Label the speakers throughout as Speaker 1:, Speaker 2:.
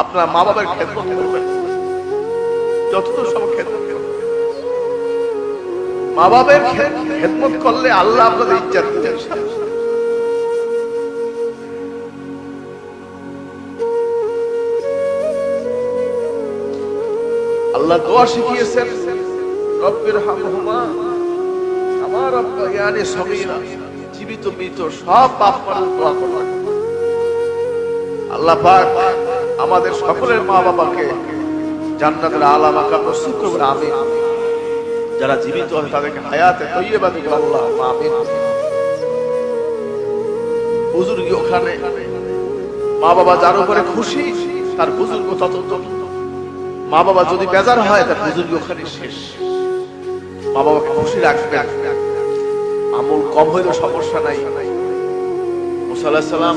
Speaker 1: আপনার মা বাবার করবেন যতদূর সব করবেন। মা বাবার খেদমত করলে আল্লাহ আপনাদের ইজ্জত দিবেন। আল্লাহ দোয়া শিখিয়েছেন রব্বির হামহুমা আমার রব্বায়ানি সগীরা, জীবিত মৃত সব বাপ মার দোয়া করবেন আল্লাহ পাক আমাদের সকলের মা বাবাকে জান্নাতের আলা মাকাম নসিব করবেন, আমিন। যারা জীবিত আছে তাদেরকে হায়াতে তৈয়বা দিবেন, আল্লাহ আমিন। বুজুর্গি ওখানে মা বাবা যার উপরে খুশি, তার বুজুর্গ তত মা বাবা যদি বেজার হয়, তার বুজুর্গ ওখানে শেষ। মা বাবাকে খুশি রাখবে আমল কম হইলেও সমস্যা নাই। মুসাল্লাহ সাল্লাম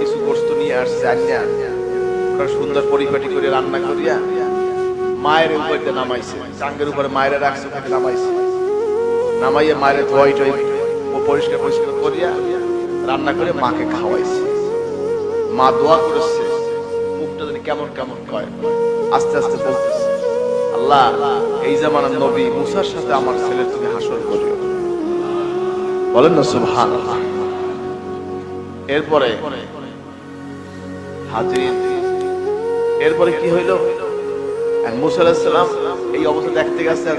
Speaker 1: গোস্ত নিয়ে আসছে আনিয়া সুন্দর পরিপাটি করে রান্না করিয়া মায়ের উপর দিয়ে নামাইছে। চাঙ্গের উপরে মায়ের রাখছে, ওখানে নামাইছে। নামাইয়া মায়ের ধোয়াই টয় ও পরিষ্কার পরিষ্কার করিয়া রান্না করে মাকে খাওয়াইছে। মা দোয়া করেছে, মুখটা জানি কেমন কেমন কয়। আস্তে আস্তে বলতেছে, আল্লাহ, এই জামানার নবী মুসার সাথে আমার ছেলের তুমি হাসর করিও। বলেন না সুবহান এরপরে এরপরে কি হইল? আর মুসা আলাইহিস এই অবস্থা দেখতে গেছে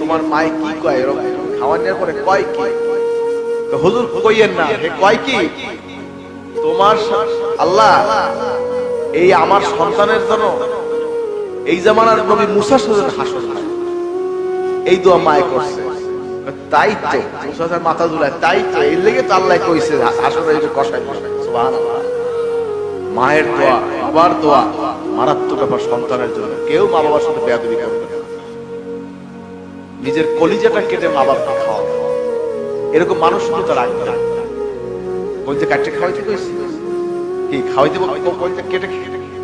Speaker 1: তোমার মায় কি কয়? এরকম খাওয়ানোর পরে কয় কি? হুজুর কইয়েন না কয় কি? তোমার আল্লাহ এই আমার সন্তানের জন্য এই জামানার নবী মুসার সাথে হয় এই দোয়া মায় করছে। তাই তো মুসা মাথা দুলায় তাই তো, এর লেগে তো আল্লাহ কইছে কষায় কষায় সুবহানাল্লাহ। মায়ের দোয়া, বাবার দোয়া, মারাত্মক ব্যাপার সন্তানের জন্য। কেউ মা বাবার সাথে বেয়াদবি করবে নিজের কলিজাটা কেটে মা বাবাকে খাওয়াবে। এরকম মানসিকতা রাখবে না বলতে কাটতে খাওয়াইতে কইছি কি খাওয়াইতে কেটে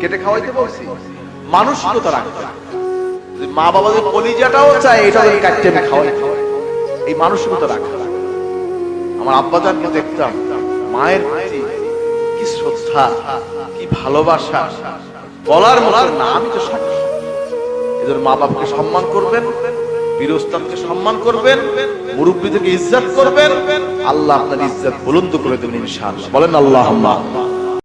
Speaker 1: কেটে খাওয়াইতে বলছি রাখবে না। যদি মা বাবাদের কলিজাটাও চায়, এটা যদি কাটতে আমি খাওয়াই এই মানসিকতা রাখবে না। আমার আব্বাজানকে দেখতাম, মায়ের কি শ্রদ্ধা, কি ভালোবাসা? বলার মলার না, আমি তো সব এদের মা বাবাকে সম্মান করবেন বীরস্তানকে সম্মান করবেন, মুরব্বীদেরকে ইজ্জত করবেন। আল্লাহ আপনার ইজ্জত বুলন্দ করে দেবেন ইনশাআল্লাহ। বলেন আল্লাহ আল্লাহ